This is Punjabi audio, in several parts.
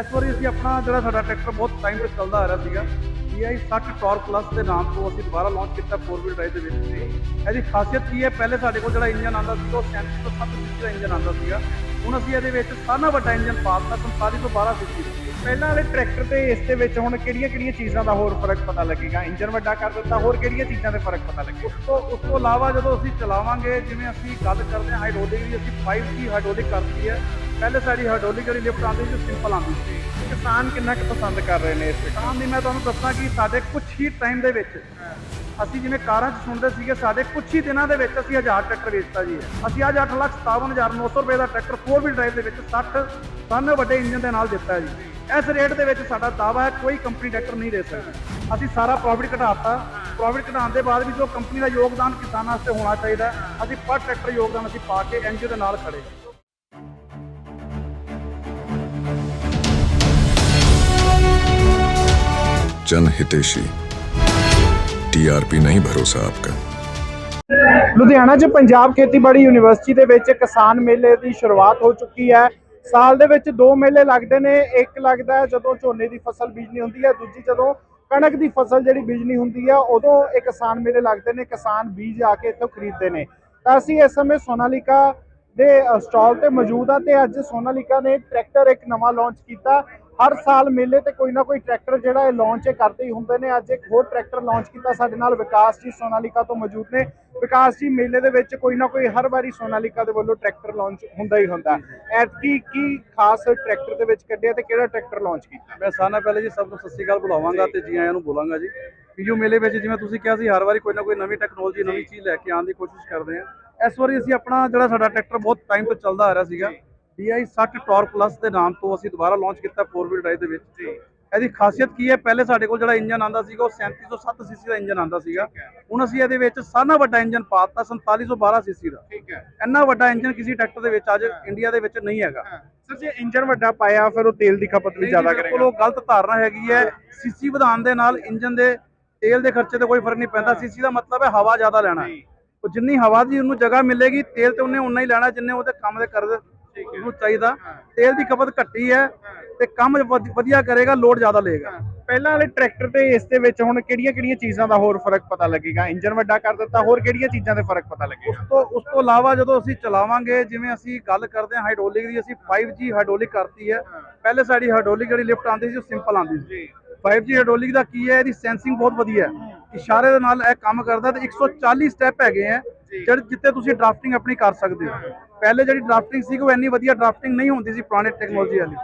ਇਸ ਵਾਰੀ ਅਸੀਂ ਆਪਣਾ ਜਿਹੜਾ ਸਾਡਾ ਟਰੈਕਟਰ ਬਹੁਤ ਟਾਈਮ ਤੋਂ ਚੱਲਦਾ ਆ ਰਿਹਾ ਸੀਗਾ DI 60 ਟੌਰ ਪਲੱਸ ਦੇ ਨਾਮ ਤੋਂ ਅਸੀਂ ਦੁਬਾਰਾ ਲਾਂਚ ਕੀਤਾ 4 ਵੀਲ ਡਰਾਈਵ ਦੇ ਵਿੱਚ ਸੀ ਇਹਦੀ ਖਾਸੀਅਤ ਕੀ ਹੈ? ਪਹਿਲੇ ਸਾਡੇ ਕੋਲ ਜਿਹੜਾ ਇੰਜਨ ਆਉਂਦਾ ਸੀ ਉਹ 37 ਤੋਂ 7 ਸੀਸੀ ਦਾ ਇੰਜਨ ਆਉਂਦਾ ਸੀਗਾ। ਹੁਣ ਅਸੀਂ ਇਹਦੇ ਵਿੱਚ ਸਾਰਿਆਂ ਨਾਲੋਂ ਵੱਡਾ ਇੰਜਨ ਪਾ ਦਿੱਤਾ 45 ਤੋਂ 12 ਸੀਸੀ ਪਹਿਲਾਂ ਵਾਲੇ ਟਰੈਕਟਰ ਤੇ ਇਸ ਦੇ ਵਿੱਚ ਹੁਣ ਕਿਹੜੀਆਂ ਕਿਹੜੀਆਂ ਚੀਜ਼ਾਂ ਦਾ ਹੋਰ ਫ਼ਰਕ ਪਤਾ ਲੱਗੇਗਾ? ਇੰਜਨ ਵੱਡਾ ਕਰ ਦਿੱਤਾ, ਹੋਰ ਕਿਹੜੀਆਂ ਚੀਜ਼ਾਂ ਦੇ ਫ਼ਰਕ ਪਤਾ ਲੱਗੇ ਉਸ ਤੋਂ ਉਸ ਤੋਂ ਇਲਾਵਾ ਜਦੋਂ ਅਸੀਂ ਚਲਾਵਾਂਗੇ, ਜਿਵੇਂ ਅਸੀਂ ਗੱਲ ਕਰਦੇ ਹਾਂ ਹਾਈਡ੍ਰੋਲਿਕ ਦੀ ਅਸੀਂ 5G ਹਾਈਡ੍ਰੋਲਿਕ ਕਰਤੀ ਹੈ ਪਹਿਲੇ ਸਾਡੀ ਹਾਈਡ੍ਰੋਲਿਕ ਜਿਹੜੀ ਲਿਫਟ ਆਉਂਦੀ ਸੀ ਸਿੰਪਲ ਆਉਂਦੀ ਸੀ। ਕਿਸਾਨ ਕਿੰਨਾ ਕੁ ਪਸੰਦ ਕਰ ਰਹੇ ਨੇ ਇਸ ਵਿੱਚ? ਦੀ ਮੈਂ ਤੁਹਾਨੂੰ ਦੱਸਾਂ ਕਿ ਸਾਡੇ ਕੁਝ ਹੀ ਟਾਈਮ ਦੇ ਵਿੱਚ ਅਸੀਂ ਜਿਵੇਂ ਕਾਰਾਂ 'ਚ ਸੁਣਦੇ ਸੀਗੇ ਸਾਡੇ ਕੁਝ ਹੀ ਦਿਨਾਂ ਦੇ ਵਿੱਚ ਅਸੀਂ 1000 ਟਰੈਕਟਰ ਵੇਚਤਾ ਜੀ। ਅਸੀਂ ਅੱਜ 8,57,900 ਰੁਪਏ ਦਾ ਟਰੈਕਟਰ 4 ਵੀਲ ਡਰਾਈਵ ਦੇ ਵਿੱਚ 60 ਟਨ ਵੱਡੇ ਇੰਜਨ ਦੇ ਨਾਲ ਦਿੱਤਾ ਜੀ। ਇਸ ਰੇਟ ਦੇ ਵਿੱਚ ਸਾਡਾ ਦਾਵਾ ਹੈ ਕੋਈ ਕੰਪਨੀ ਟਰੈਕਟਰ ਨਹੀਂ ਦੇ ਸਕਦੀ। ਅਸੀਂ ਸਾਰਾ ਪ੍ਰੋਫਿਟ ਘਟਾਤਾ। ਪ੍ਰੋਫਿਟ ਘਟਾਉਣ ਦੇ ਬਾਅਦ ਵੀ ਜੋ ਕੰਪਨੀ ਦਾ ਯੋਗਦਾਨ ਕਿਸਾਨਾਂ ਵਾਸਤੇ ਹੋਣਾ ਚਾਹੀਦਾ ਅਸੀਂ ਪਰ ਟਰੈਕਟਰ ਯੋਗਦਾਨ ਅਸੀਂ ਪਾ ਕੇ ਐਨਜੀਓ ਦੇ ਨਾਲ ਖੜੇ। जन हितेशी टीआरपी नहीं भरोसा आपका ਲੁਧਿਆਣਾ 'ਚ ਪੰਜਾਬ ਖੇਤੀਬਾੜੀ ਯੂਨੀਵਰਸਿਟੀ ਦੇ ਵਿੱਚ ਕਿਸਾਨ ਮੇਲੇ ਦੀ ਸ਼ੁਰੂਆਤ ਹੋ ਚੁੱਕੀ ਹੈ ਸਾਲ ਦੇ ਵਿੱਚ ਦੋ ਮੇਲੇ ਲੱਗਦੇ ਨੇ ਇੱਕ ਲੱਗਦਾ ਹੈ ਜਦੋਂ ਝੋਨੇ ਦੀ ਫਸਲ ਬੀਜਣੀ ਹੁੰਦੀ ਹੈ ਦੂਜੀ ਜਦੋਂ ਕਣਕ ਦੀ ਫਸਲ ਜਿਹੜੀ ਬੀਜਣੀ ਹੁੰਦੀ ਹੈ ਉਦੋਂ ਇਹ ਕਿਸਾਨ ਮੇਲੇ ਲੱਗਦੇ ਨੇ ਕਿਸਾਨ ਬੀਜ ਆ ਕੇ ਇੱਥੋਂ ਖਰੀਦਦੇ ਨੇ ਤਾਂ ਅਸੀਂ ਇਸ ਸਮੇਂ ਸੋਨਾਲੀਕਾ ਦੇ ਸਟਾਲ ਤੇ ਮੌਜੂਦ ਆ ਤੇ ਅੱਜ ਸੋਨਾਲੀਕਾ ਨੇ ਟਰੈਕਟਰ ਇੱਕ ਨਵਾਂ ਲਾਂਚ ਕੀਤਾ ਹਰ ਸਾਲ ਮੇਲੇ ਤੇ ਕੋਈ ਨਾ ਕੋਈ ਟਰੈਕਟਰ ਜਿਹੜਾ ਇਹ ਲਾਂਚ ਕਰਦੇ ਹੀ ਹੁੰਦੇ ਨੇ। ਅੱਜ ਇੱਕ ਹੋਰ ਟਰੈਕਟਰ ਲਾਂਚ ਕੀਤਾ ਸਾਡੇ ਨਾਲ ਵਿਕਾਸ ਜੀ ਸੋਨਾਲੀਕਾ ਤੋਂ ਮੌਜੂਦ ਨੇ। ਵਿਕਾਸ ਜੀ, ਮੇਲੇ ਦੇ ਵਿੱਚ ਕੋਈ ਨਾ ਕੋਈ ਹਰ ਵਾਰੀ ਸੋਨਾਲੀਕਾ ਦੇ ਵੱਲੋਂ ਟਰੈਕਟਰ ਲਾਂਚ ਹੁੰਦਾ ਹੀ ਹੁੰਦਾ। ਐਤਕੀ ਕੀ ਖਾਸ ਟਰੈਕਟਰ ਦੇ ਵਿੱਚ ਕੱਢਿਆ ਤੇ ਕਿਹੜਾ ਟਰੈਕਟਰ ਲਾਂਚ ਕੀਤਾ? ਮੈਂ ਸਾਰਿਆਂ ਨਾਲ ਪਹਿਲੇ ਜੀ ਸਭ ਨੂੰ ਸਤਿ ਸ਼੍ਰੀ ਅਕਾਲ ਬੁਲਾਵਾਂਗਾ ਤੇ ਜੀ ਆਇਆਂ ਨੂੰ ਬੋਲਾਂਗਾ ਜੀ। ਪੀਯੂ ਮੇਲੇ ਵਿੱਚ ਜਿਵੇਂ ਤੁਸੀਂ ਕਿਹਾ ਸੀ, ਹਰ ਵਾਰੀ ਕੋਈ ਨਾ ਕੋਈ ਨਵੀਂ ਟੈਕਨੋਲੋਜੀ ਨਵੀਂ ਚੀਜ਼ ਲੈ ਕੇ ਆਉਣ ਦੀ ਕੋਸ਼ਿਸ਼ ਕਰਦੇ ਹਾਂ। ਇਸ ਵਾਰੀ ਅਸੀਂ ਆਪਣਾ ਜਿਹੜਾ ਸਾਡਾ ਟਰੈਕਟਰ ਬਹੁਤ ਟਾਈਮ ਤੋਂ ਚੱਲਦਾ ਆ ਰਿਹਾ ਸੀਗਾ। DI 60 ਟੌਰ ਪਲੱਸ ਦੇ ਨਾਮ ਤੋਂ ਅਸੀਂ ਦੁਬਾਰਾ ਲਾਂਚ ਕੀਤਾ 4 ਵੀਲ ਡਰਾਈਵ ਦੇ ਵਿੱਚ। ਇਹਦੀ ਖਾਸੀਅਤ ਕੀ ਹੈ? ਪਹਿਲੇ ਸਾਡੇ ਕੋਲ ਜਿਹੜਾ ਇੰਜਨ ਆਂਦਾ ਸੀਗਾ ਉਹ 37 ਤੋਂ 7 ਸੀਸੀ ਦਾ ਇੰਜਨ ਆਂਦਾ ਸੀਗਾ। ਹੁਣ ਅਸੀਂ ਇਹਦੇ ਵਿੱਚ ਨਾਲੋਂ ਵੱਡਾ ਇੰਜਨ ਪਾਤਾ 47 ਤੋਂ 12 ਸੀਸੀ ਦਾ। ਠੀਕ ਹੈ। ਇੰਨਾ ਵੱਡਾ ਇੰਜਨ ਕਿਸੇ ਟਰੈਕਟਰ ਦੇ ਵਿੱਚ ਅੱਜ ਇੰਡੀਆ ਦੇ ਵਿੱਚ ਨਹੀਂ ਹੈਗਾ। ਸਰ ਜੇ ਇੰਜਨ ਵੱਡਾ ਪਾਇਆ ਫਿਰ ਉਹ ਤੇਲ ਦੀ ਖਪਤ ਵੀ ਜ਼ਿਆਦਾ ਬਿਲਕੁਲ ਕਰੇਗਾ। ਉਹ ਗਲਤ ਧਾਰਨਾ ਹੈਗੀ ਹੈ। ਸੀਸੀ ਵਧਾਉਣ ਦੇ ਨਾਲ ਇੰਜਨ ਦੇ ਤੇਲ ਦੇ ਖਰਚੇ ਤੇ ਕੋਈ ਫ਼ਰਕ ਨਹੀਂ ਪੈਂਦਾ। ਸੀਸੀ ਦਾ ਮਤਲਬ ਹੈ ਹਵਾ ਜ਼ਿਆਦਾ ਲੈਣਾ। ਉਹ ਜਿੰਨੀ ਹਵਾ ਦੀ ਉਹਨੂੰ ਜਗ੍ਹਾ ਮਿਲੇਗੀ ਤੇਲ ਤੇ ਉਹਨੇ ਉਨਾ ਹੀ ਲੈਣਾ ਜਿੰਨੇ ਉਹਦੇ ਕੰਮ ਦੇ ਕਰ ਉਹਨੂੰ ਚਾਹੀਦਾ। ਤੇਲ ਦੀ ਖਪਤ ਘੱਟੀ ਹੈ ਤੇ ਕੰਮ ਵਧ- ਵਧੀਆ ਕਰੇਗਾ ਲੋਡ ਜ਼ਿਆਦਾ ਲਏਗਾ। ਪਹਿਲਾਂ ਵਾਲੇ ਟਰੈਕਟਰ ਤੇ ਇਸ ਦੇ ਵਿੱਚ ਹੁਣ ਕਿਹੜੀਆਂ ਕਿਹੜੀਆਂ ਚੀਜ਼ਾਂ ਦਾ ਹੋਰ ਫ਼ਰਕ ਪਤਾ ਲੱਗੇਗਾ? ਇੰਜਨ ਵੱਡਾ ਕਰ ਦਿੱਤਾ ਹੋਰ ਕਿਹੜੀਆਂ ਚੀਜ਼ਾਂ ਦੇ ਫ਼ਰਕ ਪਤਾ ਲੱਗੇਗਾ? ਉਸ ਤੋਂ ਉਸ ਤੋਂ ਇਲਾਵਾ ਜਦੋਂ ਅਸੀਂ ਚਲਾਵਾਂਗੇ ਜਿਵੇਂ ਅਸੀਂ ਗੱਲ ਕਰਦੇ ਹਾਂ ਹਾਈਡ੍ਰੋਲਿਕ ਦੀ ਅਸੀਂ 5G ਹਾਈਡ੍ਰੋਲਿਕ ਕਰਤੀ ਹੈ। ਪਹਿਲੇ ਸਾਡੀ ਹਾਈਡ੍ਰੋਲਿਕ ਜਿਹੜੀ ਲਿਫਟ ਆਉਂਦੀ ਸੀ ਉਹ ਸਿੰਪਲ ਆਉਂਦੀ ਸੀ। 5G ਹਾਈਡ੍ਰੋਲਿਕ ਦਾ ਕੀ ਹੈ ਇਹਦੀ ਸੈਂਸਿੰਗ ਬਹੁਤ ਵਧੀਆ ਹੈ। ਇਸ਼ਾਰੇ ਦੇ ਨਾਲ ਇਹ ਕੰਮ ਕਰਦਾ ਤੇ 140 ਸਟੈਪ ਹੈਗੇ ਆ ਜਿਹੜੇ ਜਿੱਤੇ ਤੁਸੀਂ ਡਰਾਫਟਿੰਗ ਆਪਣੀ ਕਰ ਸਕਦੇ ਹੋ। ਪਹਿਲੇ ਜਿਹੜੀ ਡਰਾਫਟਿੰਗ ਸੀ ਉਹ ਇੰਨੀ ਵਧੀਆ ਡਰਾਫਟਿੰਗ ਨਹੀਂ ਹੁੰਦੀ ਸੀ ਪੁਰਾਣੇ ਟੈਕਨੋਲੋਜੀ ਵਾਲੀ।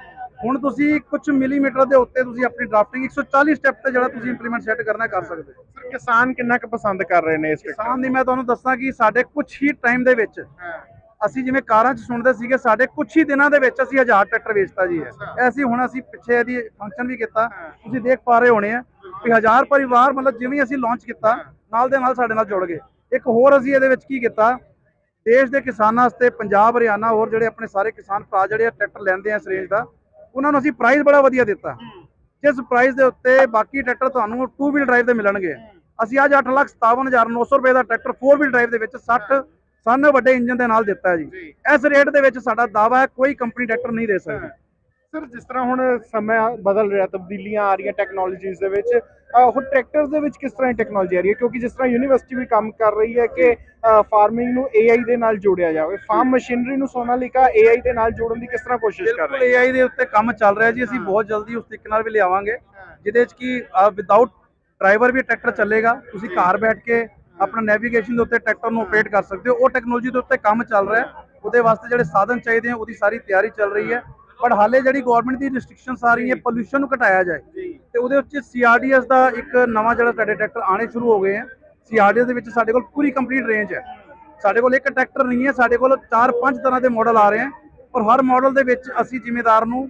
ਹੁਣ ਤੁਸੀਂ ਕੁਝ ਮਿਲੀਮੀਟਰ ਦੇ ਉੱਤੇ ਤੁਸੀਂ ਆਪਣੀ ਡਰਾਫਟਿੰਗ 140 ਸਟੈਪ ਤੇ ਜਿਹੜਾ ਤੁਸੀਂ ਇੰਪਲੀਮੈਂਟ ਸੈੱਟ ਕਰਨਾ ਕਰ ਸਕਦੇ ਹੋ। ਸਰ ਕਿਸਾਨ ਕਿੰਨਾ ਕੁ ਪਸੰਦ ਕਰ ਰਹੇ ਨੇ ਇਸ ਟਰੈਕਟਰ ਕਿਸਾਨ ਦੀ ਮੈਂ ਤੁਹਾਨੂੰ ਦੱਸਾਂ ਕਿ ਸਾਡੇ ਕੁਝ ਹੀ ਟਾਈਮ ਦੇ ਵਿੱਚ ਅਸੀਂ ਜਿਵੇਂ ਕਾਰਾਂ 'ਚ ਸੁਣਦੇ ਸੀਗੇ ਸਾਡੇ ਕੁਝ ਹੀ ਦਿਨਾਂ ਦੇ ਵਿੱਚ ਅਸੀਂ 1000 ਟਰੈਕਟਰ ਵੇਚਤਾ ਜੀ। ਅਸੀਂ ਹੁਣ ਅਸੀਂ ਪਿੱਛੇ ਇਹਦੀ ਫੰਕਸ਼ਨ ਵੀ ਕੀਤਾ। ਤੁਸੀਂ ਦੇਖ ਪਾ ਰਹੇ ਹੋਣੇ ਆ ਕਿ 1000 ਪਰਿਵਾਰ ਮਤਲਬ ਜਿਵੇਂ ਅਸੀਂ ਲਾਂਚ ਕੀਤਾ ਨਾਲ ਦੇ ਨਾਲ ਸਾਡੇ ਨਾਲ ਜੁੜ ਗਏ। ਇੱਕ ਹੋਰ ਅਸੀਂ ਇਹਦੇ ਵਿੱਚ ਕੀ ਕੀਤਾ ਦੇਸ਼ ਦੇ ਕਿਸਾਨਾਂ ਵਾਸਤੇ ਪੰਜਾਬ ਹਰਿਆਣਾ ਹੋਰ ਜਿਹੜੇ ਆਪਣੇ ਸਾਰੇ ਕਿਸਾਨ ਭਰਾ ਜਿਹੜੇ ਆ ਟਰੈਕਟਰ ਲੈਂਦੇ ਆ ਇਸ ਰੇਂਜ ਦਾ ਉਹਨਾਂ ਨੂੰ ਅਸੀਂ ਪ੍ਰਾਈਸ ਬੜਾ ਵਧੀਆ ਦਿੱਤਾ। ਜਿਸ ਪ੍ਰਾਈਸ ਦੇ ਉੱਤੇ ਬਾਕੀ ਟਰੈਕਟਰ ਤੁਹਾਨੂੰ 2 ਵੀਲ ਡਰਾਈਵ ਦੇ ਮਿਲਣਗੇ। ਅਸੀਂ ਅੱਜ 8,57,900 ਰੁਪਏ ਦਾ ਟਰੈਕਟਰ 4 ਵੀਲ ਡਰਾਈਵ ਦੇ ਵਿੱਚ 60 ਸਾਨੇ ਵੱਡੇ ਇੰਜਨ ਦੇ ਨਾਲ ਦਿੱਤਾ ਜੀ। ਇਸ ਰੇਟ ਦੇ ਵਿੱਚ ਸਾਡਾ ਦਾਵਾ ਹੈ ਕੋਈ ਕੰਪਨੀ ਟਰੈਕਟਰ ਨਹੀਂ ਦੇ ਸਕਦੀ। ਸਰ ਜਿਸ ਤਰ੍ਹਾਂ ਹੁਣ ਸਮਾਂ ਬਦਲ ਰਿਹਾ ਤਬਦੀਲੀਆਂ ਆ ਰਹੀਆਂ ਟੈਕਨੋਲੋਜੀਜ਼ ਦੇ ਵਿੱਚ ਹੁਣ ਟਰੈਕਟਰਸ ਦੇ ਵਿੱਚ ਕਿਸ ਤਰ੍ਹਾਂ ਦੀ ਟੈਕਨੋਲੋਜੀ ਆ ਰਹੀ ਹੈ? ਕਿਉਂਕਿ ਜਿਸ ਤਰ੍ਹਾਂ ਯੂਨੀਵਰਸਿਟੀ ਵੀ ਕੰਮ ਕਰ ਰਹੀ ਹੈ ਕਿ ਫਾਰਮਿੰਗ ਨੂੰ AI ਦੇ ਨਾਲ ਜੋੜਿਆ ਜਾਵੇ। ਫਾਰਮ ਮਸ਼ੀਨਰੀ ਨੂੰ ਸੋਨਾਲੀਕਾ AI ਦੇ ਨਾਲ ਜੋੜਨ ਦੀ ਕਿਸ ਤਰ੍ਹਾਂ ਕੋਸ਼ਿਸ਼ ਕਰ ਬਿਲਕੁਲ ਰਹੀ ਹੈ AI ਦੇ ਉੱਤੇ ਕੰਮ ਚੱਲ ਰਿਹਾ ਜੀ ਅਸੀਂ ਬਹੁਤ ਜਲਦੀ ਉਸ ਤਰੀਕੇ ਨਾਲ ਵੀ ਲਿਆਵਾਂਗੇ ਜਿਹਦੇ ਵਿੱਚ ਕੀ ਵਿਦਆਊਟ ਡਰਾਈਵਰ ਵੀ ਟਰੈਕਟਰ ਚੱਲੇਗਾ ਤੁਸੀਂ ਘਰ ਬੈਠ ਕੇ ਆਪਣਾ ਨੈਵੀਗੇਸ਼ਨ ਦੇ ਉੱਤੇ ਟਰੈਕਟਰ ਨੂੰ ਆਪਰੇਟ ਕਰ ਸਕਦੇ ਹੋ। ਉਹ ਟੈਕਨੋਲੋਜੀ ਦੇ ਉੱਤੇ ਕੰਮ ਚੱਲ ਰਿਹਾ ਹੈ ਉਹਦੇ ਵਾਸਤੇ ਜਿਹੜੇ ਸਾਧਨ ਚਾਹੀਦੇ ਆ ਉਹਦੀ ਸਾਰੀ ਤਿਆਰੀ ਚੱਲ ਰਹੀ ਹੈ। ਪਰ ਹਾਲੇ ਜਿਹੜੀ ਗਵਰਨਮੈਂਟ ਦੀ ਰੈਸਟ੍ਰਿਕਸ਼ਨਸ ਆ ਰਹੀਆਂ ਪੋਲੂਸ਼ਨ ਨੂੰ ਘਟਾਇਆ ਜਾਏ। ਤੇ ਉਹਦੇ ਉੱਤੇ ਸੀਆਰਡੀਐਸ ਦਾ ਇੱਕ ਨਵਾਂ ਜਿਹੜਾ ਸਾਡੇ ਟਰੈਕਟਰ ਆਣੇ ਸ਼ੁਰੂ ਹੋ ਗਏ ਆ। ਸੀਆਰਡੀਐਸ ਦੇ ਵਿੱਚ ਸਾਡੇ ਕੋਲ ਪੂਰੀ ਕੰਪਲੀਟ ਰੇਂਜ ਹੈ। ਸਾਡੇ ਕੋਲ ਇੱਕ ਟਰੈਕਟਰ ਨਹੀਂ ਹੈ ਸਾਡੇ ਕੋਲ 4-5 ਤਰ੍ਹਾਂ ਦੇ ਮਾਡਲ ਆ ਰਹੇ ਆ ਔਰ ਹਰ ਮਾਡਲ ਦੇ ਵਿੱਚ ਅਸੀਂ ਜ਼ਿੰਮੇਦਾਰ ਨੂੰ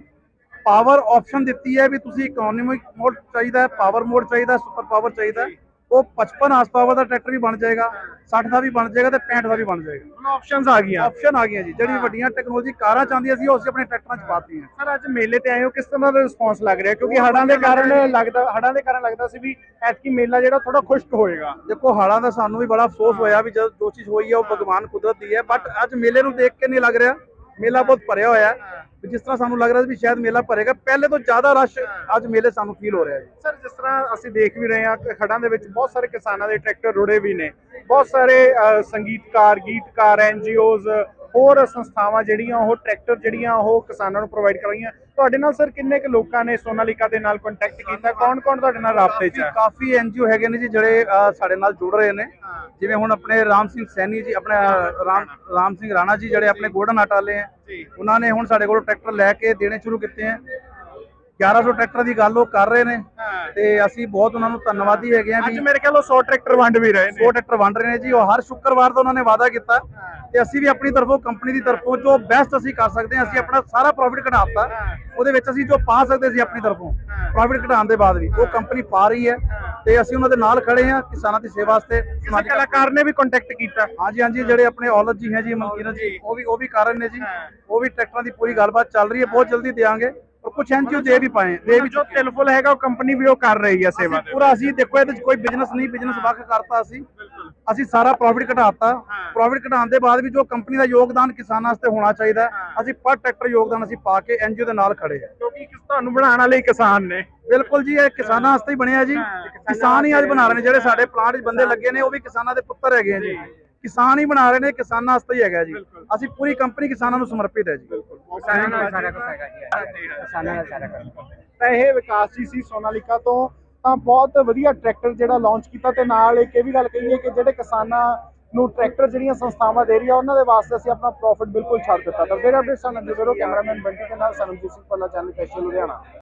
ਪਾਵਰ ਆਪਸ਼ਨ ਦਿੱਤੀ ਹੈ ਵੀ ਤੁਸੀਂ ਇਕਨੋਮਿਕ ਮੋਡ ਚਾਹੀਦਾ ਹੈ ਪਾਵਰ ਮੋਡ ਚਾਹੀਦਾ ਸੁਪਰ ਪਾਵਰ ਚਾਹੀਦਾ ਹੈ। ਉਹ 55 ਹਾਰਸ ਪਾਵਰ ਦਾ ਟਰੈਕਟਰ ਵੀ ਬਣ ਜਾਏਗਾ 60 ਦਾ ਵੀ ਬਣ ਜਾਏਗਾ ਤੇ 65 ਦਾ ਵੀ ਬਣ ਜਾਏਗਾ। ਹੁਣ ਆਪਸ਼ਨਸ ਆ ਗਈਆਂ। ਆਪਸ਼ਨ ਆ ਗਈਆਂ ਜੀ ਜਿਹੜੀ ਵੱਡੀਆਂ ਟੈਕਨੋਲੋਜੀ ਕਾਰਾਂ ਚਾਹੁੰਦੀਆਂ ਸੀ ਉਹ ਅਸੀਂ ਆਪਣੇ ਟਰੈਕਟਰਾਂ 'ਚ ਪਾਤੀਆਂ। ਸਰ ਅੱਜ ਮੇਲੇ ਤੇ ਆਏ ਹੋ ਕਿਸ ਤਰ੍ਹਾਂ ਦਾ ਰਿਸਪੌਂਸ ਲੱਗ ਰਿਹਾ? ਕਿਉਂਕਿ ਹੜਾਂ ਦੇ ਕਾਰਨ ਲੱਗਦਾ ਹੜਾਂ ਦੇ ਕਾਰਨ ਲੱਗਦਾ ਸੀ ਵੀ ਐਤਕੀ ਮੇਲਾ ਜਿਹੜਾ ਥੋੜਾ ਖੁਸ਼ਕ ਹੋਏਗਾ। ਦੇਖੋ ਹਾਲਾਂ ਦਾ ਸਾਨੂੰ ਵੀ ਬੜਾ ਅਫਸੋਸ ਹੋਇਆ ਵੀ ਜਦ ਜੋ ਚੀਜ਼ ਹੋਈ ਹੈ ਉਹ ਭਗਵਾਨ ਕੁਦਰਤ ਦੀ ਹੈ। ਬਟ ਅੱਜ ਮੇਲੇ ਨੂੰ ਦੇਖ ਕੇ ਨਹੀਂ ਲੱਗ ਰਿਹਾ। ਮੇਲਾ ਬਹੁਤ ਭਰਿਆ ਹੋਇਆ ਹੈ। ਜਿਸ ਤਰ੍ਹਾਂ ਸਾਨੂੰ ਲੱਗ ਰਿਹਾ ਵੀ ਸ਼ਾਇਦ ਮੇਲਾ ਭਰੇਗਾ ਪਹਿਲੇ ਤੋਂ ਜ਼ਿਆਦਾ ਰਸ਼ ਅੱਜ ਮੇਲੇ ਸਾਨੂੰ ਫੀਲ ਹੋ ਰਿਹਾ ਹੈ ਸਰ ਜਿਸ ਤਰ੍ਹਾਂ ਅਸੀਂ ਦੇਖ ਵੀ ਰਹੇ ਹਾਂ ਖੜਾਂ ਦੇ ਵਿੱਚ ਬਹੁਤ ਸਾਰੇ ਕਿਸਾਨਾਂ ਦੇ ਟਰੈਕਟਰ ਰੁੜੇ ਵੀ ਨੇ। ਬਹੁਤ ਸਾਰੇ ਅ, ਸੰਗੀਤਕਾਰ ਗੀਤਕਾਰ ਐਨਜੀਓਜ਼ ਹੋਰ ਸੰਸਥਾਵਾਂ ਜਿਹੜੀਆਂ ਉਹ ਟਰੈਕਟਰ ਜਿਹੜੀਆਂ ਉਹ ਕਿਸਾਨਾਂ ਨੂੰ ਪ੍ਰੋਵਾਈਡ ਕਰ ਰਹੀਆਂ ਤੁਹਾਡੇ ਨਾਲ ਸਰ ਕਿੰਨੇ ਕੁ ਲੋਕਾਂ ਨੇ ਸੋਨਾਲੀਕਾ ਦੇ ਨਾਲ ਕੰਟੈਕਟ ਕੀਤਾ? ਕੌਣ ਕੌਣ ਤੁਹਾਡੇ ਨਾਲ ਰਾਬਤੇ 'ਚ ਹੈ? ਕਾਫੀ ਐਨਜੀਓ ਹੈਗੇ ਨੇ ਜੀ ਜਿਹੜੇ ਸਾਡੇ ਨਾਲ ਜੁੜ ਰਹੇ ਨੇ। ਜਿਵੇਂ ਹੁਣ ਆਪਣੇ ਰਾਮ ਸਿੰਘ ਸੈਣੀ ਜੀ ਆਪਣੇ ਰਾਮ ਰਾਮ ਸਿੰਘ ਰਾਣਾ ਜੀ ਜਿਹੜੇ ਆਪਣੇ ਗੋਲਡਨ ਆਟ ਵਾਲੇ ਹੈ। ਉਹਨਾਂ ਨੇ ਹੁਣ ਸਾਡੇ ਕੋਲ ਟਰੈਕਟਰ ਲੈ ਕੇ ਦੇਣੇ ਸ਼ੁਰੂ ਕੀਤੇ ਹੈ। 1100 ਟਰੈਕਟਰ ਦੀ ਗੱਲ ਉਹ ਕਰ ਰਹੇ ਨੇ। ਤੇ ਅਸੀਂ ਬਹੁਤ ਉਹਨਾਂ ਨੂੰ ਧੰਨਵਾਦੀ ਹੈਗੇ ਆ ਅੱਜ ਵੀ ਮੇਰੇ ਖਿਆਲ ਉਹ 100 ਟਰੈਕਟਰ ਵੰਡ ਵੀ ਰਹੇ ਨੇ। 100 ਟਰੈਕਟਰ ਵੰਡ ਰਹੇ ਨੇ ਜੀ ਉਹ ਹਰ ਸ਼ੁੱਕਰਵਾਰ ਤੋਂ ਉਹਨਾਂ ਨੇ ਵਾਅਦਾ ਕੀਤਾ ਤੇ ਅਸੀਂ ਵੀ ਆਪਣੀ ਤਰਫੋਂ ਕੰਪਨੀ ਦੀ ਤਰਫੋਂ ਜੋ ਬੈਸਟ ਅਸੀਂ ਕਰ ਸਕਦੇ ਹਾਂ ਅਸੀਂ ਆਪਣਾ ਸਾਰਾ ਪ੍ਰੋਫਿਟ ਕਢਾਤਾ ਉਹਦੇ ਵਿੱਚ ਅਸੀਂ ਜੋ ਪਾ ਸਕਦੇ ਸੀ ਆਪਣੀ ਤਰਫੋਂ ਪ੍ਰੋਫਿਟ ਘਟਾਉਣ ਦੇ ਬਾਅਦ ਵੀ ਉਹ ਕੰਪਨੀ ਪਾ ਰਹੀ ਹੈ ਤੇ ਅਸੀਂ ਉਹਨਾਂ ਦੇ ਨਾਲ ਖੜੇ ਹਾਂ ਕਿਸਾਨਾਂ ਦੀ ਸੇਵਾ ਵਾਸਤੇ ਕਿਸੇ ਕਲਾਕਾਰ ਨੇ ਵੀ ਕੰਟੈਕਟ ਕੀਤਾ। ਹਾਂਜੀ ਹਾਂਜੀ ਜਿਹੜੇ ਆਪਣੇ ਔਲਦ ਜੀ ਹੈ ਜੀ ਮਨਕੀਰਤ ਜੀ ਉਹ ਵੀ ਉਹ ਵੀ ਕਰ ਰਹੇ ਨੇ ਜੀ। ਉਹ ਵੀ ਟਰੈਕਟਰਾਂ ਦੀ ਪੂਰੀ ਗੱਲਬਾਤ ਚੱਲ ਰਹੀ ਹੈ ਬਹੁਤ ਜਲਦੀ ਦੇਾਂਗੇ ਔਰ ਕੁਝ ਐਨਜੀਓ ਦੇ ਵੀ ਪਾਏ ਦੇ ਵੀ ਜੋ ਤਿਲਫੁਲ ਹੈਗਾ ਉਹ ਕੰਪਨੀ ਵੀ ਉਹ ਕਰ ਰਹੀ ਹੈ ਸੇਵਾ ਪੂਰਾ ਅਸੀਂ ਦੇਖੋ ਇਹਦੇ ਵਿੱਚ ਕੋਈ ਬਿਜ਼ਨਸ ਨਹੀਂ ਬਿਜ਼ਨਸ ਵੱਖ ਕਰਤਾ ਅਸੀਂ। ਅਸੀਂ ਸਾਰਾ ਪ੍ਰੋਫਿਟ ਘਟਾਤਾ। ਪ੍ਰੋਫਿਟ ਘਟਾਉਣ ਦੇ ਬਾਅਦ ਵੀ ਜੋ ਕੰਪਨੀ ਦਾ ਯੋਗਦਾਨ ਕਿਸਾਨਾਂ ਵਾਸਤੇ ਹੋਣਾ ਚਾਹੀਦਾ ਅਸੀਂ ਪਰ ਟਰੈਕਟਰ ਯੋਗਦਾਨ ਅਸੀਂ ਪਾ ਕੇ ਐਨਜੀਓ ਦੇ ਨਾਲ ਖੜੇ ਹਾਂ। ਕਿਉਂਕਿ ਕਿਸ ਤੁਹਾਨੂੰ ਬਣਾਉਣ ਵਾਲੇ ਕਿਸਾਨ ਨੇ। ਬਿਲਕੁਲ ਜੀ ਇਹ ਕਿਸਾਨਾਂ ਵਾਸਤੇ ਹੀ ਬਣਿਆ ਜੀ। ਕਿਸਾਨ ਹੀ ਅੱਜ ਬਣਾ ਰਹੇ ਨੇ ਜਿਹੜੇ ਸਾਡੇ ਪਲਾਂਟ 'ਚ ਬੰਦੇ ਲੱਗੇ ਨੇ ਉਹ ਵੀ ਕਿਸਾਨਾਂ ਦੇ ਪੁੱਤਰ ਹੈਗੇ ਆ ਜੀ। ਕਿਸਾਨ ਹੀ ਬਣਾ ਰਹੇ ਨੇ ਕਿਸਾਨਾਂ ਵਾਸਤੇ ਹੀ ਹੈਗਾ ਜੀ। ਅਸੀਂ ਪੂਰੀ ਕੰਪਨੀ ਕਿਸਾਨਾਂ ਨੂੰ ਸਮਰਪਿਤ ਹੈ ਜੀ। ਕਿਸਾਨਾਂ ਨਾਲ ਸਾਰਾ ਕੁਝ ਹੈਗਾ ਜੀ। ਕਿਸਾਨਾਂ ਨਾਲ ਸਾਰਾ ਕੁਝ ਤਾਂ ਇਹ ਵਿਕਾਸ ਜੀ ਸੀ ਸੋਨਾਲੀਕਾ ਤੋਂ। ਤਾਂ ਬਹੁਤ ਵਧੀਆ ਟਰੈਕਟਰ ਜਿਹੜਾ ਲਾਂਚ ਕੀਤਾ ਤੇ ਨਾਲ ਇੱਕ ਇਹ ਵੀ ਗੱਲ ਕਹੀਏ ਕਿ ਜਿਹੜੇ ਕਿਸਾਨਾਂ ਨੂੰ ਟਰੈਕਟਰ ਜਿਹੜੀਆਂ ਸੰਸਥਾਵਾਂ ਦੇ ਰਹੀਆਂ ਉਹਨਾਂ ਦੇ ਵਾਸਤੇ ਅਸੀਂ ਆਪਣਾ ਪ੍ਰੋਫਿਟ ਬਿਲਕੁਲ ਛੱਡ ਦਿੱਤਾ। ਤਾਂ ਫਿਰ ਅਪਡੇਟ ਸਾਨੂੰ ਦੇ ਦਿਓ ਕੈਮਰਾਮੈਨ ਬੰਟੀ ਦੇ ਨਾਲ ਸਰਮਜੀਤ ਸਿੰਘ ਪੱਲਾ ਚੈਨਲ ਕੈਸ਼ਲ ਲੁਧਿਆਣਾ।